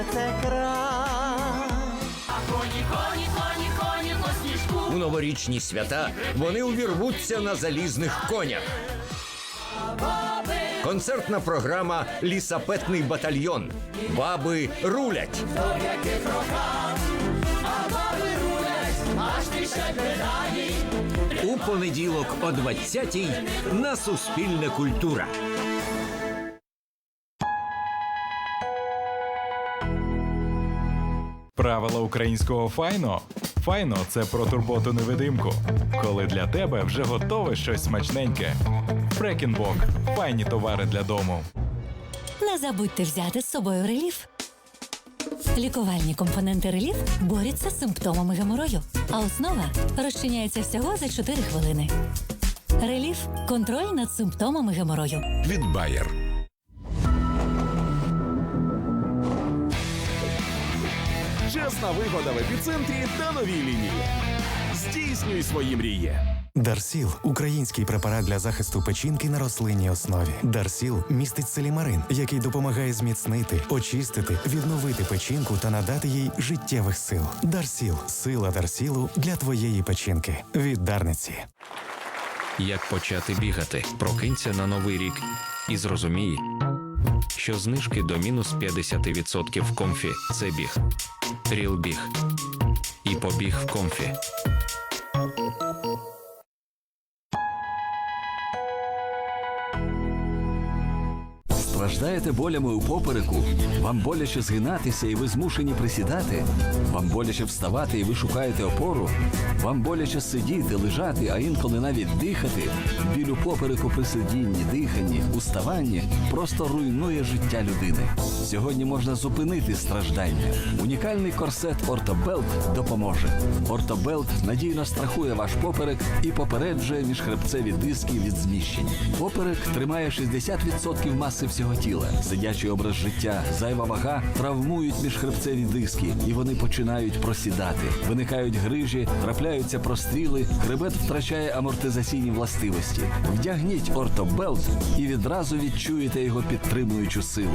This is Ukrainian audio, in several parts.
серце край. А коні, коні, коні, коні по сніжку. У новорічні свята вони увірвуться на залізних конях. Концертна програма Лісапетний батальйон. Баби рулять. А баби рулять. У понеділок о 20-й на суспільне культура. Правила українського файно. Файно це про турботу невидимку. Коли для тебе вже готове щось смачненьке. Фрекінбок. Файні товари для дому. Не забудьте взяти з собою реліф. Лікувальні компоненти реліф борються з симптомами геморою, а основа розчиняється всього за 4 хвилини. Реліф контроль над симптомами геморою. від Bayer. Чесна вигода в епіцентрі та новій лінії. Здійснюй свої мрії. Дарсіл український препарат для захисту печінки на рослинній основі. Дарсіл містить селімарин, який допомагає зміцнити, очистити, відновити печінку та надати їй життєвих сил. Дарсіл сила Дарсілу для твоєї печінки. Від Дарниці. Як почати бігати? Прокинься на новий рік і зрозумій, що знижки до мінус 50% в комфі це біг. Ріл біг. І побіг в комфі. Страждаєте болями у попереку? Вам боляче згинатися і ви змушені присідати? Вам боляче вставати і ви шукаєте опору? Вам боляче сидіти, лежати, а інколи навіть дихати? Біль у попереку при сидінні, диханні, уставанні просто руйнує життя людини. Сьогодні можна зупинити страждання. Унікальний корсет Ортобелт допоможе. Ортобелт надійно страхує ваш поперек і попереджує міжхребцеві диски від зміщень. Поперек тримає 60% маси всього тіла. Сидячий образ життя, зайва вага травмують міжхребцеві диски, і вони починають просідати. Виникають грижі, трапляються простріли, хребет втрачає амортизаційні властивості. Вдягніть ортобелт і відразу відчуєте його підтримуючу силу.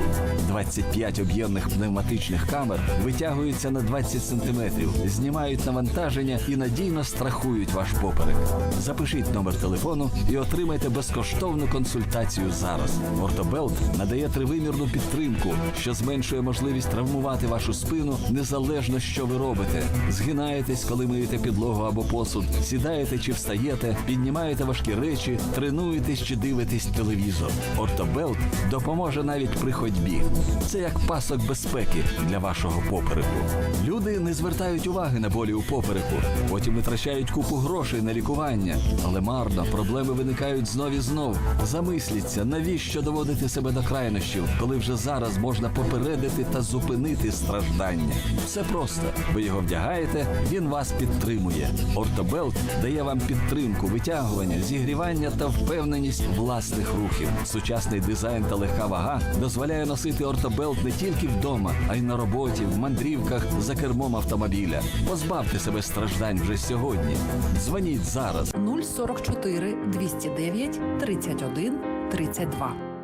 25 об'ємних пневматичних камер витягуються на 20 см, знімають навантаження і надійно страхують ваш поперек. Запишіть номер телефону і отримайте безкоштовну консультацію зараз. Ортобелт надає тривимірну підтримку, що зменшує можливість травмувати вашу спину незалежно, що ви робите. Згинаєтесь, коли миєте підлогу або посуд, сідаєте чи встаєте, піднімаєте важкі речі, тренуєтесь чи дивитесь телевізор. Ортобелт допоможе навіть при ходьбі. Це як пасок безпеки для вашого попереку. Люди не звертають уваги на болі у попереку, потім витрачають купу грошей на лікування, але марно проблеми виникають знов і знов. Замисліться, навіщо доводити себе до крайнощів, коли вже зараз можна попередити та зупинити страждання. Все просто. Ви його вдягаєте, він вас підтримує. Ортобелт дає вам підтримку, витягування, зігрівання та впевненість власних рухів. Сучасний дизайн та легка вага дозволяє носити ортобелт не тільки вдома, а й на роботі, в мандрівках за кермом автомобіля. Позбавте себе страждань вже сьогодні. Дзвоніть зараз. 044 209 31 32.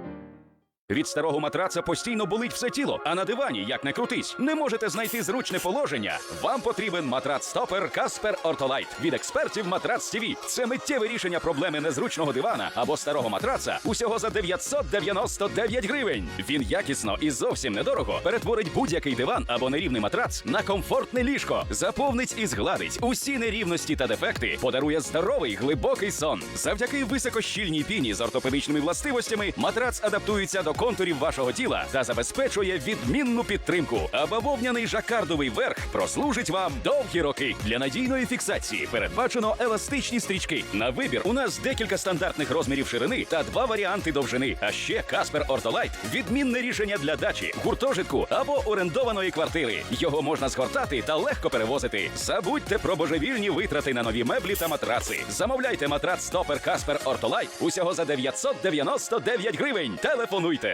Від старого матраца постійно болить все тіло, а на дивані, як не крутись, не можете знайти зручне положення. Вам потрібен матрац стопер Каспер Ортолайт від експертів Матрац ТВ. Це миттєве рішення проблеми незручного дивана або старого матраца усього за 999 гривень. Він якісно і зовсім недорого перетворить будь-який диван або нерівний матрац на комфортне ліжко, заповнить і згладить усі нерівності та дефекти, подарує здоровий глибокий сон. Завдяки високощільній піні з ортопедичними властивостями матрац адаптується до контурів вашого тіла та забезпечує відмінну підтримку. А бавовняний жакардовий верх прослужить вам довгі роки. Для надійної фіксації передбачено еластичні стрічки. На вибір у нас декілька стандартних розмірів ширини та два варіанти довжини. А ще Каспер Ортолайт відмінне рішення для дачі, гуртожитку або орендованої квартири. Його можна згортати та легко перевозити. Забудьте про божевільні витрати на нові меблі та матраци. Замовляйте матрац стопер Каспер Ортолайт усього за 999 гривень. Телефонуйте.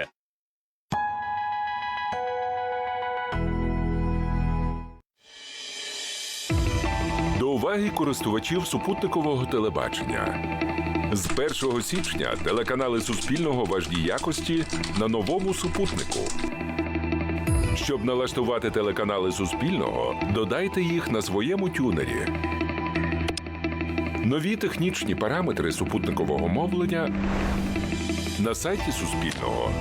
Уваги користувачів супутникового телебачення. З 1 січня телеканали Суспільного важні якості на новому супутнику. Щоб налаштувати телеканали Суспільного, додайте їх на своєму тюнері. Нові технічні параметри супутникового мовлення на сайті Суспільного.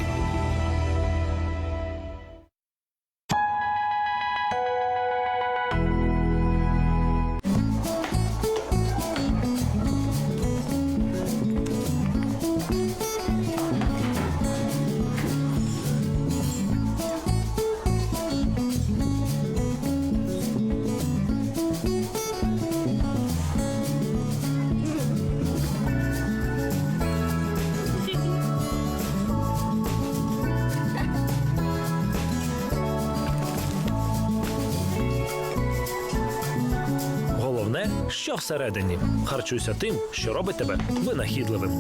Що всередині. Харчуйся тим, що робить тебе винахідливим.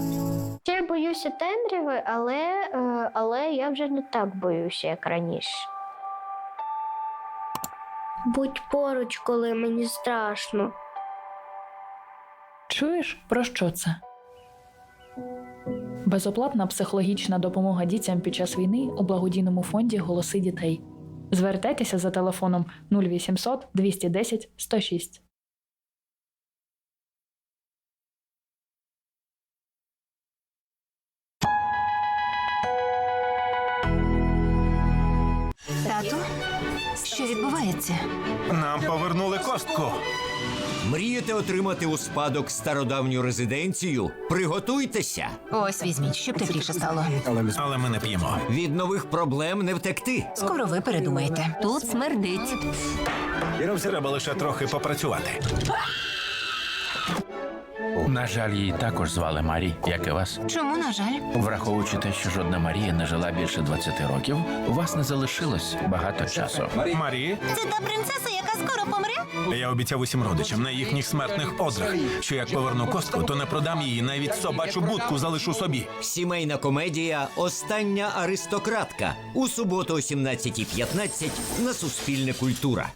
Я боюся темряви, але, е, але я вже не так боюся, як раніше. Будь поруч, коли мені страшно. Чуєш, про що це? Безоплатна психологічна допомога дітям під час війни у благодійному фонді Голоси дітей. Звертайтеся за телефоном 0800 210 106. Тату, що відбувається? Нам повернули костку. Мрієте отримати у спадок стародавню резиденцію? Приготуйтеся! Ось візьміть, щоб тепліше стало. Але ми не п'ємо. Від нових проблем не втекти. Скоро ви передумаєте. Тут смердить. Треба лише трохи попрацювати. На жаль, її також звали Марі, як і вас. Чому, на жаль? Враховуючи те, що жодна Марія не жила більше 20 років, у вас не залишилось багато часу. Марі, Це та принцеса, яка скоро помре? я обіцяв усім родичам на їхніх смертних одрах, що як поверну костку, то не продам її, навіть собачу будку залишу собі. Сімейна комедія Остання аристократка у суботу о 17.15 на Суспільне культура.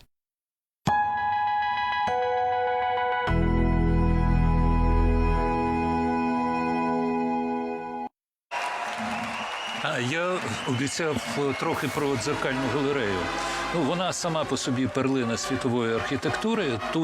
Я обіцяв е, трохи про дзеркальну галерею. Ну, вона сама по собі перлина світової архітектури. Тут